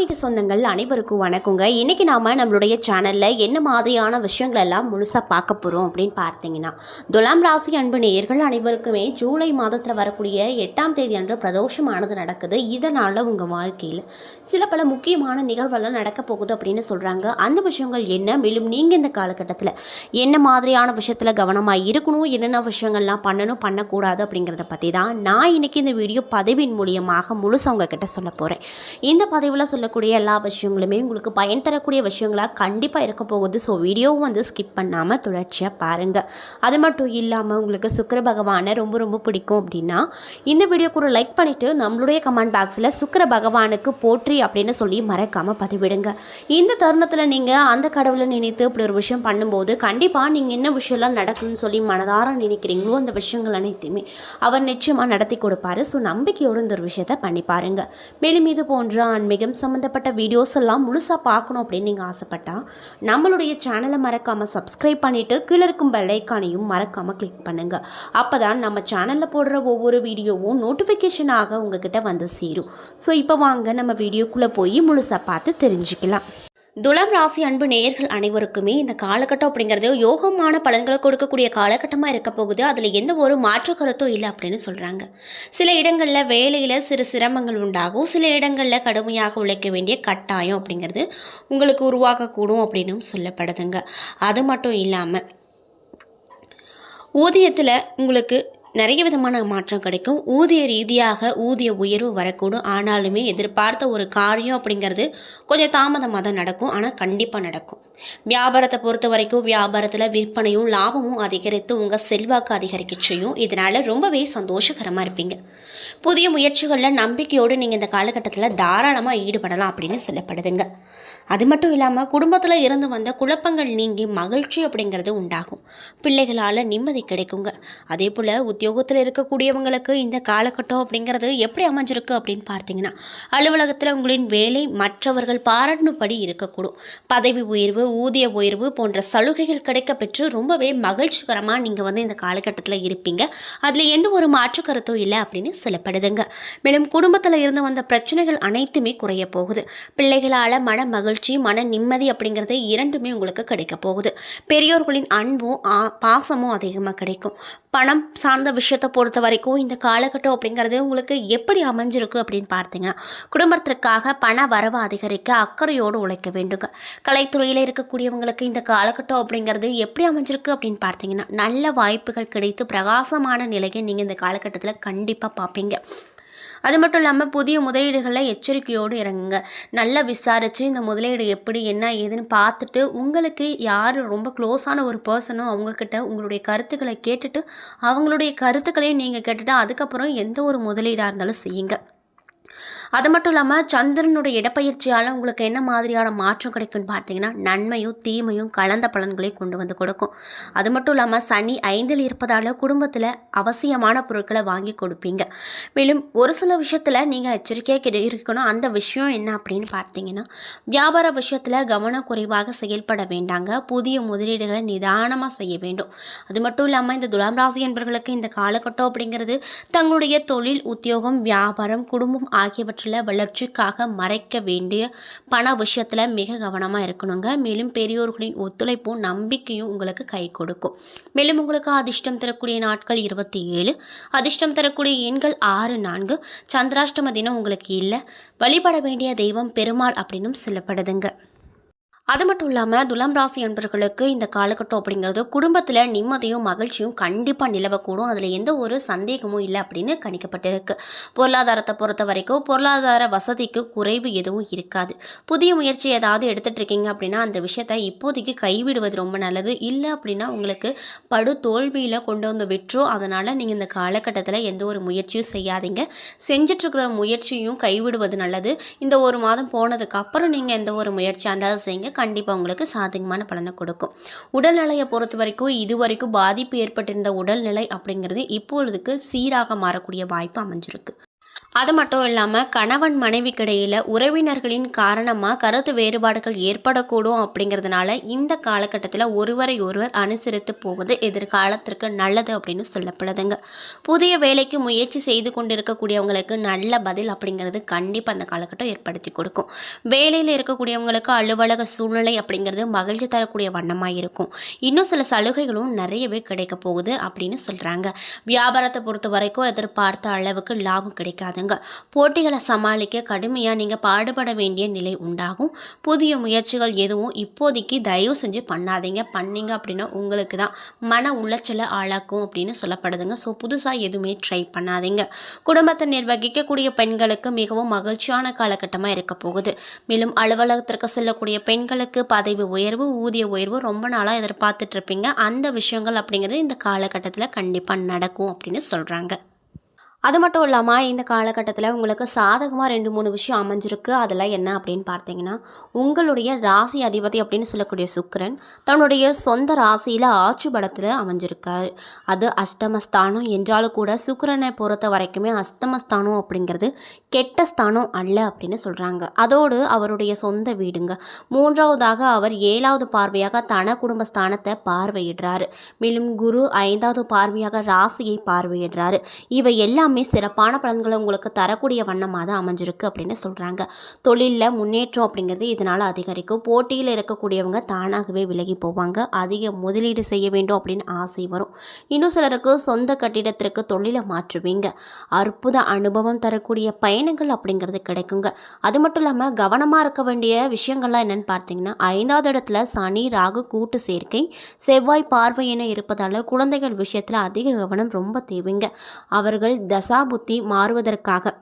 ஆன்மீக சொந்தங்கள் அனைவருக்கும் வணக்கங்க. இன்றைக்கி நாம் நம்மளுடைய சேனலில் என்ன மாதிரியான விஷயங்கள் எல்லாம் முழுசாக பார்க்க போகிறோம் அப்படின்னு பார்த்தீங்கன்னா துலாம் ராசி அன்பு நேயர்கள் அனைவருக்குமே ஜூலை மாதத்தில் வரக்கூடிய எட்டாம் தேதி அன்று பிரதோஷமானது நடக்குது. இதனால் உங்கள் வாழ்க்கையில் சில பல முக்கியமான நிகழ்வெல்லாம் நடக்க போகுது அப்படின்னு சொல்கிறாங்க அந்த விஷயங்கள் என்ன? மேலும் நீங்கள் இந்த காலகட்டத்தில் என்ன மாதிரியான விஷயத்தில் கவனமாக இருக்கணும்? என்னென்ன விஷயங்கள்லாம் பண்ணணும்? பண்ணக்கூடாது அப்படிங்கிறத பற்றி தான் நான் இன்றைக்கி இந்த வீடியோ பதிவின் மூலியமாக முழுசாக உங்ககிட்ட சொல்ல போகிறேன் இந்த பதிவில் சொல்லக்கூடிய எல்லா விஷயங்களுமே உங்களுக்கு பயன் தரக்கூடிய விஷயங்களாக கண்டிப்பாக இருக்க போகுது. ஸோ வீடியோவும் வந்து ஸ்கிப் பண்ணாமல் தொடர்ச்சியாக பாருங்கள் அது மட்டும் இல்லாமல் உங்களுக்கு சுக்கிர பகவானை ரொம்ப ரொம்ப பிடிக்கும் அப்படின்னா இந்த வீடியோக்கு ஒரு லைக் பண்ணிவிட்டு நம்மளுடைய கமெண்ட் பாக்ஸில் சுக்கிர பகவானுக்கு போற்றி அப்படின்னு சொல்லி மறக்காமல் பதிவிடுங்க. இந்த தருணத்தில் நீங்கள் அந்த கடவுளை நினைத்து இப்படி ஒரு விஷயம் பண்ணும்போது கண்டிப்பாக நீங்கள் என்ன விஷயம்லாம் நடக்கணும்னு சொல்லி மனதார நினைக்கிறீங்களோ அந்த விஷயங்கள் அனைத்தையுமே அவர் நிச்சயமாக நடத்தி கொடுப்பாரு. ஸோ நம்பிக்கையோடு இந்த ஒரு விஷயத்தை பண்ணி பாருங்க. மேலும் இது போன்ற ஆன்மீகம் சம்மந்தப்பட்ட வீடியோஸ் எல்லாம் முழுசாக பார்க்கணும் அப்படின்னு நீங்கள் ஆசைப்பட்டா நம்மளுடைய சேனலை மறக்காமல் சப்ஸ்கிரைப் பண்ணிவிட்டு கீழே இருக்கும் பெல்லைக்கானையும் மறக்காமல் கிளிக் பண்ணுங்கள் அப்போ தான் நம்ம சேனலில் போடுற ஒவ்வொரு வீடியோவும் நோட்டிஃபிகேஷனாக உங்ககிட்ட வந்து சேரும். ஸோ இப்போ வாங்க நம்ம வீடியோக்குள்ளே போய் முழுசாக பார்த்து தெரிஞ்சுக்கலாம். துலாம் ராசி அன்பு நேயர்கள் அனைவருக்குமே இந்த காலகட்டம் அப்படிங்கிறது யோகமான பலன்களை கொடுக்கக்கூடிய காலகட்டமாக இருக்க போகுது. அதில் எந்த ஒரு மாற்று கருத்தும் இல்லை அப்படின்னு சொல்கிறாங்க சில இடங்களில் வேலையில் சிறு சிரமங்கள் உண்டாகும். சில இடங்களில் கடுமையாக உழைக்க வேண்டிய கட்டாயம் அப்படிங்கிறது உங்களுக்கு உருவாகக்கூடும் அப்படின்னும் சொல்லப்படுதுங்க. அது மட்டும் இல்லாமல் ஊதியத்தில் உங்களுக்கு நிறைய விதமான மாற்றம் கிடைக்கும். ஊதிய ரீதியாக ஊதிய உயர்வு வரக்கூடும். ஆனாலுமே எதிர்பார்த்த ஒரு காரியம் அப்படிங்கிறது கொஞ்சம் தாமதமாக தான் நடக்கும். ஆனால் கண்டிப்பாக நடக்கும். வியாபாரத்தை பொறுத்த வரைக்கும் வியாபாரத்தில் விற்பனையும் லாபமும் அதிகரித்து உங்கள் செல்வாக்கு அதிகரிக்க செய்யும். இதனால் ரொம்பவே சந்தோஷகரமாக இருப்பீங்க. புதிய முயற்சிகளில் நம்பிக்கையோடு நீங்கள் இந்த காலகட்டத்தில் தாராளமாக ஈடுபடலாம் அப்படின்னு சொல்லப்படுதுங்க. அது மட்டும் இல்லாமல் குடும்பத்தில் இருந்து வந்த குழப்பங்கள் நீங்கி மகிழ்ச்சி அப்படிங்கிறது உண்டாகும். பிள்ளைகளால் நிம்மதி கிடைக்குங்க. அதே போல் உத்தியோகத்தில் இருக்கக்கூடியவங்களுக்கு இந்த காலகட்டம் அப்படிங்கிறது எப்படி அமைஞ்சிருக்கு அப்படின்னு பார்த்தீங்கன்னா அலுவலகத்தில் உங்களின் வேலை மற்றவர்கள் பாராட்டும்படி இருக்கக்கூடும். பதவி உயர்வு ஊதிய உயர்வு போன்ற சலுகைகள் கிடைக்க பெற்று ரொம்பவே மகிழ்ச்சிகரமாக நீங்கள் வந்து இந்த காலகட்டத்தில் இருப்பீங்க. அதில் எந்த ஒரு மாற்று கருத்தும் இல்லை அப்படின்னு சொல்லப்படுதுங்க. மேலும் குடும்பத்தில் இருந்து வந்த பிரச்சனைகள் அனைத்துமே குறைய போகுது. பிள்ளைகளால் மன மகிழ்ச்சி மன நிம்மதி அப்படிங்கிறது இரண்டுமே உங்களுக்கு கிடைக்க போகுது. பெரியோர்களின் அன்பும் ஆ- பாசமும் அதிகமாக கிடைக்கும். பணம் சார்ந்த விஷயத்தை பொறுத்த வரைக்கும் இந்த காலகட்டம் அப்படிங்கிறது உங்களுக்கு எப்படி அமைஞ்சிருக்கு அப்படின்னு பார்த்தீங்கன்னா குடும்பத்திற்காக பண வரவு அதிகரிக்க அக்கறையோடு உழைக்க வேண்டுங்க. கலைத்துறையில் இருக்கக்கூடியவங்களுக்கு இந்த காலகட்டம் அப்படிங்கிறது எப்படி அமைஞ்சிருக்கு அப்படின்னு பார்த்தீங்கன்னா நல்ல வாய்ப்புகள் கிடைத்து பிரகாசமான நிலையை நீங்கள் இந்த காலகட்டத்தில் கண்டிப்பாக பார்ப்பீங்க. அது மட்டும் இல்லாமல் புதிய முதலீடுகளை எச்சரிக்கையோடு இறங்குங்க. நல்லா விசாரித்து இந்த முதலீடு எப்படி என்ன ஏதுன்னு பார்த்துட்டு உங்களுக்கு யார் ரொம்ப க்ளோஸான ஒரு பர்சனோ அவங்கக்கிட்ட உங்களுடைய கருத்துக்களை கேட்டுட்டு அவங்களுடைய கருத்துக்களையும் நீங்கள் கேட்டுட்டு அதுக்கப்புறம் எந்த ஒரு முதலீடாக இருந்தாலும் செய்யுங்க. அது மட்டும் இல்லாமல் சந்திரனுடைய இடப்பயிற்சியால் உங்களுக்கு என்ன மாதிரியான மாற்றம் கிடைக்கும்னு பார்த்தீங்கன்னா நன்மையும் தீமையும் கலந்த பலன்களையும் கொண்டு வந்து கொடுக்கும். அது மட்டும் இல்லாமல் சனி ஐந்தில் இருப்பதால் குடும்பத்தில் அவசியமான பொருட்களை வாங்கி கொடுப்பீங்க. மேலும் ஒரு சில விஷயத்தில் நீங்கள் எச்சரிக்கையாக இருக்கணும். அந்த விஷயம் என்ன அப்படின்னு பார்த்தீங்கன்னா வியாபார விஷயத்தில் கவனக்குறைவாக செயல்பட வேண்டாங்க. புதிய முதலீடுகளை நிதானமாக செய்ய வேண்டும். அது மட்டும் இல்லாமல் இந்த துலாம் ராசி என்பவர்களுக்கு இந்த காலகட்டம் அப்படிங்கிறது தங்களுடைய தொழில் உத்தியோகம் வியாபாரம் குடும்பம் ஆகியவற்றில் வளர்ச்சிக்காக மறைக்க வேண்டிய பண விஷயத்தில் மிக கவனமாக இருக்கணுங்க. மேலும் பெரியோர்களின் ஒத்துழைப்பும் நம்பிக்கையும் உங்களுக்கு கை கொடுக்கும். மேலும் உங்களுக்கு அதிர்ஷ்டம் தரக்கூடிய நாட்கள் இருபத்தி ஏழு அதிர்ஷ்டம் தரக்கூடிய எண்கள் ஆறு நான்கு. சந்திராஷ்டம தினம் உங்களுக்கு இல்லை. வழிபட வேண்டிய தெய்வம் பெருமாள் அப்படின்னும் சொல்லப்படுதுங்க. அது மட்டும் இல்லாமல் துலாம் ராசி அன்பர்களுக்கு இந்த காலகட்டம் அப்படிங்கிறது குடும்பத்தில் நிம்மதியும் மகிழ்ச்சியும் கண்டிப்பாக நிலவக்கூடும். அதில் எந்த ஒரு சந்தேகமும் இல்லை அப்படின்னு கணிக்கப்பட்டிருக்கு. பொருளாதாரத்தை பொறுத்த வரைக்கும் பொருளாதார வசதிக்கு குறைவு எதுவும் இருக்காது. புதிய முயற்சி ஏதாவது எடுத்துட்டு இருக்கீங்க அப்படின்னா அந்த விஷயத்தை இப்போதைக்கு கைவிடுவது ரொம்ப நல்லது. இல்லை அப்படின்னா உங்களுக்கு படு தோல்வியில் கொண்டு வந்து விட்டுரும். அதனால் நீங்கள் இந்த காலகட்டத்தில் எந்த ஒரு முயற்சியும் செய்யாதீங்க. செஞ்சிட்ருக்கிற முயற்சியும் கைவிடுவது நல்லது. இந்த ஒரு மாதம் போனதுக்கு அப்புறம் நீங்கள் எந்த ஒரு முயற்சியாக இருந்தாலும் செய்யுங்க. கண்டிப்பாக உங்களுக்கு சாதகமான பலனை கொடுக்கும். உடல்நிலையை பொறுத்த வரைக்கும் இது வரைக்கும் பாதிப்பு ஏற்பட்டிருந்த உடல்நிலை அப்படிங்கிறது இப்பொழுதுக்கு சீராக மாறக்கூடிய வாய்ப்பு அமைஞ்சிருக்கு. அது மட்டும் இல்லாமல் கணவன் மனைவிக்கிடையில் உறவினர்களின் காரணமாக கருத்து வேறுபாடுகள் ஏற்படக்கூடும் அப்படிங்கிறதுனால இந்த காலகட்டத்தில் ஒருவரை ஒருவர் அனுசரித்து போவது எதிர்காலத்திற்கு நல்லது அப்படின்னு சொல்லப்படுதுங்க. புதிய வேலைக்கு முயற்சி செய்து கொண்டிருக்கக்கூடியவங்களுக்கு நல்ல பதில் அப்படிங்கிறது கண்டிப்பாக அந்த காலகட்டம் ஏற்படுத்தி கொடுக்கும். வேலையில் இருக்கக்கூடியவங்களுக்கு அலுவலக சூழ்நிலை அப்படிங்கிறது மகிழ்ச்சி தரக்கூடிய வண்ணமாக இருக்கும். இன்னும் சில சலுகைகளும் நிறையவே கிடைக்க போகுது அப்படின்னு சொல்கிறாங்க வியாபாரத்தை பொறுத்த வரைக்கும் எதிர்பார்த்த அளவுக்கு லாபம் கிடைக்காது பாருங்க போட்டிகளை சமாளிக்க கடுமையாக நீங்கள் பாடுபட வேண்டிய நிலை உண்டாகும். புதிய முயற்சிகள் எதுவும் இப்போதைக்கு தயவு செஞ்சு பண்ணாதீங்க. பண்ணீங்க அப்படின்னா உங்களுக்கு தான் மன உளைச்சலை ஆளாக்கும் அப்படின்னு சொல்லப்படுதுங்க. ஸோ புதுசாக எதுவுமே ட்ரை பண்ணாதீங்க. குடும்பத்தை நிர்வகிக்கக்கூடிய பெண்களுக்கு மிகவும் மகிழ்ச்சியான காலகட்டமாக இருக்க போகுது. மேலும் அலுவலகத்திற்கு செல்லக்கூடிய பெண்களுக்கு பதவி உயர்வு ஊதிய உயர்வு ரொம்ப நாளாக எதிர்பார்த்துட்ருப்பீங்க அந்த விஷயங்கள் அப்படிங்கிறது இந்த காலகட்டத்தில் கண்டிப்பாக நடக்கும் அப்படின்னு சொல்கிறாங்க அது மட்டும் இல்லாமல் இந்த காலகட்டத்தில் உங்களுக்கு சாதகமாக ரெண்டு மூணு விஷயம் அமைஞ்சிருக்கு. அதெல்லாம் என்ன அப்படின்னு பார்த்தீங்கன்னா உங்களுடைய ராசி அதிபதி அப்படின்னு சொல்லக்கூடிய சுக்கரன் தன்னுடைய சொந்த ராசியில் ஆட்சி படத்தில் அமைஞ்சிருக்கார். அது அஷ்டமஸ்தானம் என்றாலும் கூட சுக்கரனை பொறுத்த வரைக்குமே அஸ்தமஸ்தானம் அப்படிங்கிறது கெட்ட ஸ்தானம் அல்ல அப்படின்னு சொல்கிறாங்க அதோடு அவருடைய சொந்த வீடுங்க. மூன்றாவதாக அவர் ஏழாவது பார்வையாக தன குடும்ப ஸ்தானத்தை பார்வையிடுறாரு. மேலும் குரு ஐந்தாவது பார்வையாக ராசியை பார்வையிடுறாரு. இவை எல்லாம் சிறப்பான பலன்களை உங்களுக்கு தரக்கூடிய வண்ணமாக தான் அமைஞ்சிருக்கு அப்படின்னு சொல்கிறாங்க தொழிலில் முன்னேற்றம் அப்படிங்கிறது இதனால் அதிகரிக்கும். போட்டியில் இருக்கக்கூடியவங்க தானாகவே விலகி போவாங்க. அதிக முதலீடு செய்ய வேண்டும் அப்படின்னு ஆசை வரும். இன்னும் சிலருக்கு சொந்த கட்டிடத்திற்கு தொழிலை மாற்றுவீங்க. அற்புத அனுபவம் தரக்கூடிய பயணங்கள் அப்படிங்கிறது கிடைக்குங்க. அது மட்டும் இல்லாமல் கவனமாக இருக்க வேண்டிய விஷயங்கள்லாம் என்னென்னு பார்த்தீங்கன்னா ஐந்தாவது இடத்துல சனி ராகு கூட்டு சேர்க்கை செவ்வாய் பார்வை என இருப்பதால் குழந்தைகள் விஷயத்தில் அதிக கவனம் ரொம்ப தேவைங்க. அவர்கள் தசாபுத்தி மாறுவதற்காக.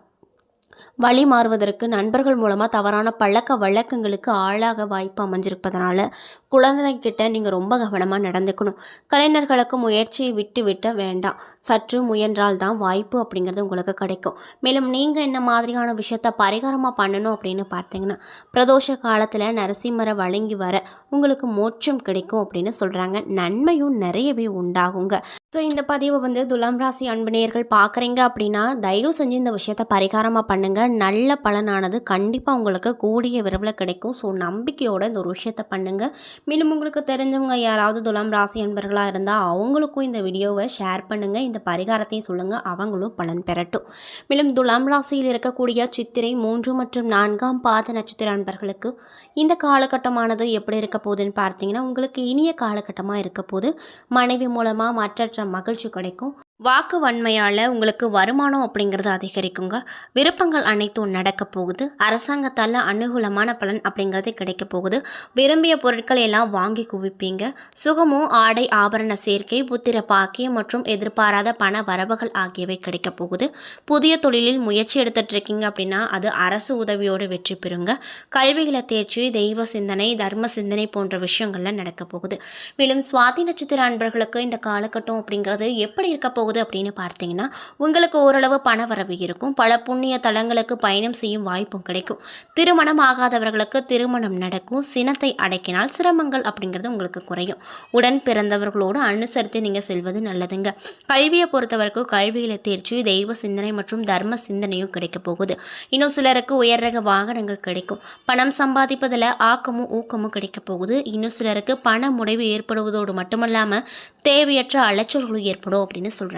வழி மாறுவதற்கு நண்பர்கள் மூலமாக தவறான பழக்க வழக்கங்களுக்கு ஆளாக வாய்ப்பு அமைஞ்சிருப்பதனால குழந்தைகிட்ட நீங்கள் ரொம்ப கவனமாக நடந்துக்கணும். கலைஞர்களுக்கு முயற்சியை விட்டு விட்ட வேண்டாம். சற்று முயன்றால் தான் வாய்ப்பு அப்படிங்கிறது உங்களுக்கு கிடைக்கும். மேலும் நீங்கள் என்ன மாதிரியான விஷயத்த பரிகாரமாக பண்ணணும் அப்படின்னு பார்த்தீங்கன்னா பிரதோஷ காலத்தில் நரசிம்மரை வழங்கி வர உங்களுக்கு மோட்சம் கிடைக்கும் அப்படின்னு சொல்கிறாங்க நன்மையும் நிறையவே உண்டாகுங்க. ஸோ இந்த பதிவை வந்து துலாம் ராசி அன்பு பார்க்குறீங்க அப்படின்னா தயவு செஞ்சு இந்த விஷயத்த பரிகாரமாக பண்ணுங்கள் நல்ல பலனானது கண்டிப்பாக உங்களுக்கு கூடிய விரைவில் கிடைக்கும். ஸோ நம்பிக்கையோட இந்த ஒரு விஷயத்த பண்ணுங்கள் மேலும் உங்களுக்கு தெரிஞ்சவங்க யாராவது துலாம் ராசி அன்பர்களாக இருந்தால் அவங்களுக்கும் இந்த வீடியோவை ஷேர் பண்ணுங்கள் இந்த பரிகாரத்தையும் சொல்லுங்கள் அவங்களும் பலன் பெறட்டும். மேலும் துலாம் ராசியில் இருக்கக்கூடிய சித்திரை மூன்று மற்றும் நான்காம் பாத நட்சத்திர அன்பர்களுக்கு இந்த காலகட்டமானது எப்படி இருக்க போகுதுன்னு பார்த்தீங்கன்னா உங்களுக்கு இனிய காலகட்டமாக இருக்க போது மனைவி மூலமாக மற்ற மகிழ்ச்சி கிடைக்கும். வாக்கு வன்மையால் உங்களுக்கு வருமானம் அப்படிங்கிறது அதிகரிக்குங்க. விருப்பங்கள் அனைத்தும் நடக்க போகுது. அரசாங்கத்தால் அனுகூலமான பலன் அப்படிங்கிறது கிடைக்க போகுது. விரும்பிய பொருட்களை எல்லாம் வாங்கி குவிப்பீங்க. சுகமும் ஆடை ஆபரண சேர்க்கை புத்திர பாக்கியம் மற்றும் எதிர்பாராத பண வரவுகள் ஆகியவை கிடைக்க போகுது. புதிய தொழிலில் முயற்சி எடுத்துட்ருக்கீங்க அப்படின்னா அது அரசு உதவியோடு வெற்றி பெறுங்க. கல்விகளை தேர்ச்சி தெய்வ சிந்தனை தர்ம சிந்தனை போன்ற விஷயங்கள்லாம் நடக்க போகுது. மேலும் சுவாதி நட்சத்திர அன்பர்களுக்கு இந்த காலகட்டம் அப்படிங்கிறது எப்படி இருக்க போகுது அப்படின்னு பார்த்தீங்கன்னா உங்களுக்கு ஓரளவு பண வரவு இருக்கும். பல புண்ணிய தலங்களுக்கு பயணம் செய்யும் வாய்ப்பும் கிடைக்கும். திருமணம் ஆகாதவர்களுக்கு திருமணம் நடக்கும். சினத்தை அடக்கினால் சிரமங்கள் அப்படிங்கிறது உங்களுக்கு குறையும். உடன் பிறந்தவர்களோடு அனுசரித்து நீங்கள் செல்வது நல்லதுங்க. கல்வியை பொறுத்தவரைக்கும் கல்வியில் தேர்ச்சி தெய்வ சிந்தனை மற்றும் தர்ம சிந்தனையும் கிடைக்க போகுது. இன்னும் சிலருக்கு உயர் ரக வாகனங்கள் கிடைக்கும். பணம் சம்பாதிப்பதில் ஆக்கமும் ஊக்கமும் கிடைக்க போகுது. இன்னும் சிலருக்கு பண முடைவு ஏற்படுவதோடு மட்டுமல்லாமல் தேவையற்ற அலைச்சல்களும் ஏற்படும் அப்படின்னு சொல்கிறாங்க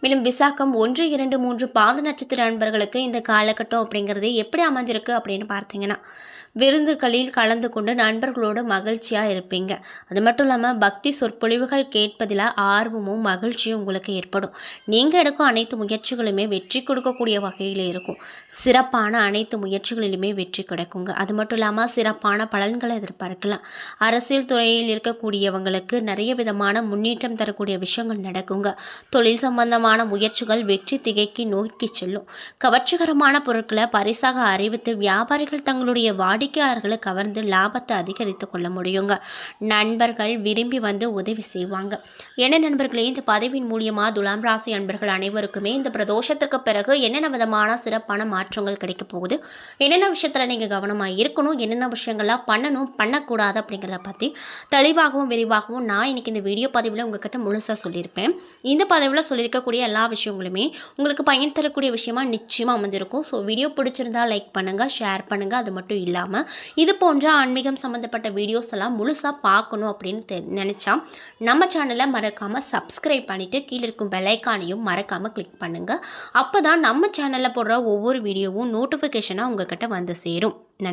மேலும் விசாகம் ஒன்று இரண்டு மூன்று பாத நட்சத்திர அன்பர்களுக்கு இந்த காலகட்டம் அப்படிங்கிறது எப்படி அமைஞ்சிருக்கு அப்படின்னு பார்த்தீங்கன்னா விருந்துகளில் கலந்து கொண்டு நண்பர்களோடு மகிழ்ச்சியாக இருப்பீங்க. அது மட்டும் இல்லாமல் பக்தி சொற்பொழிவுகள் கேட்பதில் ஆர்வமும் மகிழ்ச்சியும் உங்களுக்கு ஏற்படும். நீங்கள் எடுக்கும் அனைத்து முயற்சிகளுமே வெற்றி கொடுக்கக்கூடிய வகையில் இருக்கும். சிறப்பான அனைத்து முயற்சிகளிலுமே வெற்றி கிடைக்குங்க. அது மட்டும் இல்லாமல் சிறப்பான பலன்களை எதிர்பார்க்கலாம். அரசியல் துறையில் இருக்கக்கூடியவங்களுக்கு நிறைய விதமான முன்னேற்றம் தரக்கூடிய விஷயங்கள் நடக்குங்க. தொழில் சம்பந்தமான முயற்சிகள் வெற்றி திகைக்கு நோக்கி செல்லும். கவர்ச்சிகரமான பொருட்களை பரிசாக அறிவித்து வியாபாரிகள் தங்களுடைய வாடி வாடிக்கையாளர்களை கவர்ந்து லாபத்தை அதிகரித்து கொள்ள முடியுங்க. நண்பர்கள் விரும்பி வந்து உதவி செய்வாங்க. என்ன நண்பர்களே இந்த பதவியின் மூலியமாக துலாம் ராசி நண்பர்கள் அனைவருக்குமே இந்த பிரதோஷத்திற்கு பிறகு என்னென்ன விதமான சிறப்பான மாற்றங்கள் கிடைக்க போகுது? என்னென்ன விஷயத்தில் நீங்கள் கவனமாக இருக்கணும்? என்னென்ன விஷயங்கள்லாம் பண்ணணும்? பண்ணக்கூடாது அப்படிங்கிறத பற்றி தெளிவாகவும் விரிவாகவும் நான் இன்னைக்கு இந்த வீடியோ பதிவில் உங்ககிட்ட முழுசாக சொல்லியிருப்பேன். இந்த பதிவில் சொல்லியிருக்கக்கூடிய எல்லா விஷயங்களுமே உங்களுக்கு பயன் தரக்கூடிய விஷயமா நிச்சயமாக அமைஞ்சிருக்கும். ஸோ வீடியோ பிடிச்சிருந்தா லைக் பண்ணுங்கள் ஷேர் பண்ணுங்கள் அது மட்டும் இல்லாமல் இது போன்ற ஆன்மீகம் சம்மந்தப்பட்ட வீடியோஸ் எல்லாம் முழுசாக பார்க்கணும் அப்படின்னு தெ நினச்சா நம்ம சேனலை மறக்காமல் சப்ஸ்கிரைப் பண்ணிவிட்டு கீழே இருக்கும் பெல்லைக்கானையும் மறக்காமல் கிளிக் பண்ணுங்கள் அப்போ தான் நம்ம சேனலில் போடுற ஒவ்வொரு வீடியோவும் நோட்டிஃபிகேஷனாக உங்ககிட்ட வந்து சேரும். நன்றி.